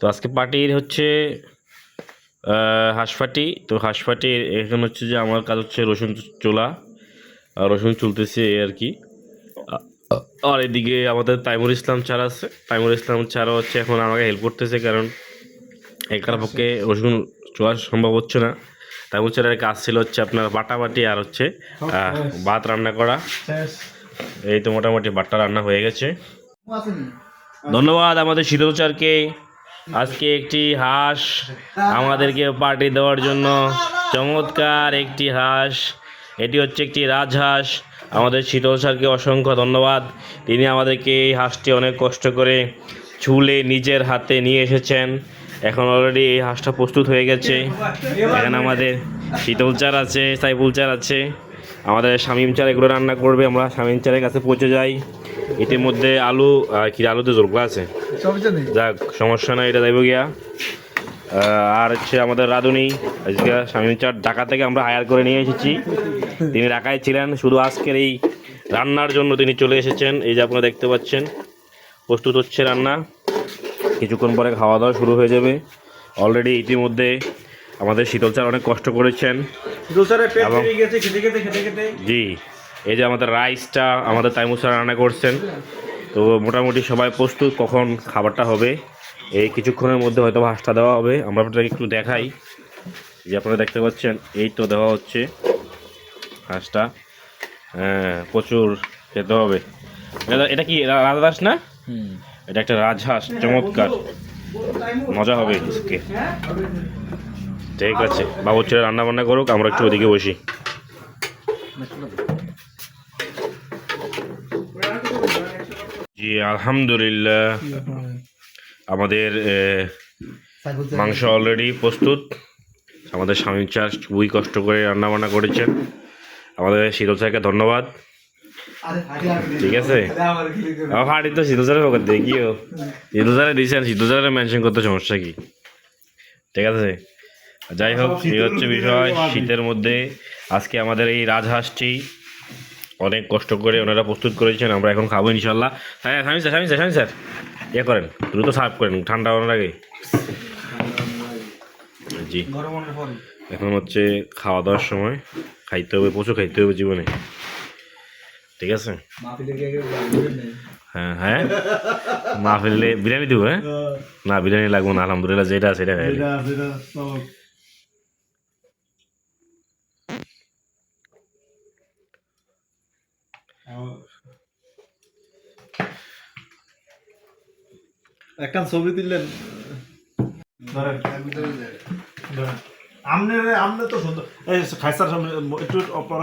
তো আজকে পার্টির হচ্ছে আহ, হাঁস পাটি তো হাঁস পাটির এখন হচ্ছে যে আমার কাজ হচ্ছে রসুন চোলা আর রসুন চুলতেছে এই আর কি। আর এদিকে আমাদের তাইমুর ইসলাম চার আছে। তাইমুর ইসলাম চারও হচ্ছে এখন আমাকে হেল্প করতেছে কারণ একার পক্ষে রসুন চোলা সম্ভব হচ্ছে না। তাইমুর চারের কাজ ছিল হচ্ছে আপনার বাটাবাটি আর হচ্ছে ভাত রান্না করা। এই তো মোটামুটি ভাতটা রান্না হয়ে গেছে। ধন্যবাদ আমাদের শীতলচারকে আজকে একটি হাঁস আমাদেরকে পার্টি দেওয়ার জন্য চমৎকার একটি হাঁস। এটি হচ্ছে একটি রাজহাঁস। আমাদের শীতল স্যারকে অসংখ্য ধন্যবাদ। তিনি আমাদেরকে এই হাঁসটি অনেক কষ্ট করে চুলে নিজের হাতে নিয়ে এসেছেন। এখন অলরেডি এই হাঁসটা প্রস্তুত হয়ে গেছে। এখানে আমাদের শীতল চার আছে, সাইফুল চার আছে। আমাদের শামিম চার এগুলো রান্না করবে। আমরা শামিম চারের কাছে পৌঁছে যাই। ইতিমধ্যে আলু কি আলুতে জোরগুলো আছে। যাক সমস্যা নাই এটা যাইব গিয়া। আর হচ্ছে আমাদের রাঁধুনি আজকে শামিম চার ঢাকা থেকে আমরা হায়ার করে নিয়ে এসেছি। তিনি ঢাকায় ছিলেন শুধু আজকের এই রান্নার জন্য তিনি চলে এসেছেন। এই যে আপনারা দেখতে পাচ্ছেন প্রস্তুত হচ্ছে রান্না। কিছুক্ষণ পরে খাওয়া দাওয়া শুরু হয়ে যাবে। অলরেডি ইতিমধ্যে আমাদের শীতল চার অনেক কষ্ট করেছেন। জি এই যে আমাদের রাইসটা আমাদের তাইমুসা রান্না করছেন। তো মোটামুটি সবাই প্রস্তুত কখন খাবারটা হবে। এই কিছুক্ষণের মধ্যে হয়তো হাঁসটা দেওয়া হবে। আমরা আপনাকে একটু দেখাই। যে আপনারা দেখতে পাচ্ছেন এই তো দেওয়া হচ্ছে হাঁসটা হ্যাঁ প্রচুর খেতে হবে। এটা- কি রাজহাঁস না? এটা একটা রাজহাঁস চমৎকার। মজা হবে আজকে। ঠিক আছে বাবুর ছেলে রান্না বান্না করুক আমরা একটু ওদিকে বসি। জি, আলহামদুলিল্লাহ। আমাদের মাংস অলরেডি প্রস্তুত। আমাদের স্বামী চাষ খুবই কষ্ট করে রান্না বান্না করেছেন। আমাদের শীতল স্যারকে ধন্যবাদ। ঠিক আছে? ফাটি তো শীতল স্যারের পকেট দেখিও শীতল স্যারে দিয়েছেন শীতল স্যারের মেনশন করতে সমস্যা কি? ঠিক আছে? যাই হোক, এই হচ্ছে বিষয়, শীতের মধ্যে আজকে আমাদের এই রাজহাঁসটি অনেক কষ্ট করে ওনারা প্রস্তুত করেছেন আমরা এখন খাব ইনশাল্লাহ হ্যাঁ স্বামী স্যার স্বামী স্যার স্বামী স্যার। ইয়ে করেন দ্রুত সার্ভ করেন ঠান্ডা হওয়ার আগে। জি। এখন হচ্ছে খাওয়া দাওয়ার সময় খাইতে হবে প্রচুর খাইতে হবে জীবনে। ঠিক আছে? হ্যাঁ হ্যাঁ। মা ফেললে বিরিয়ানি দেবো হ্যাঁ? না বিরিয়ানি লাগবো না আলহামদুলিল্লাহ যেটা সেটা একটা ছবি দিলেন ধরেন। আমনে আমনে তো সুন্দর। এই খাইসার সামনে একটু অপর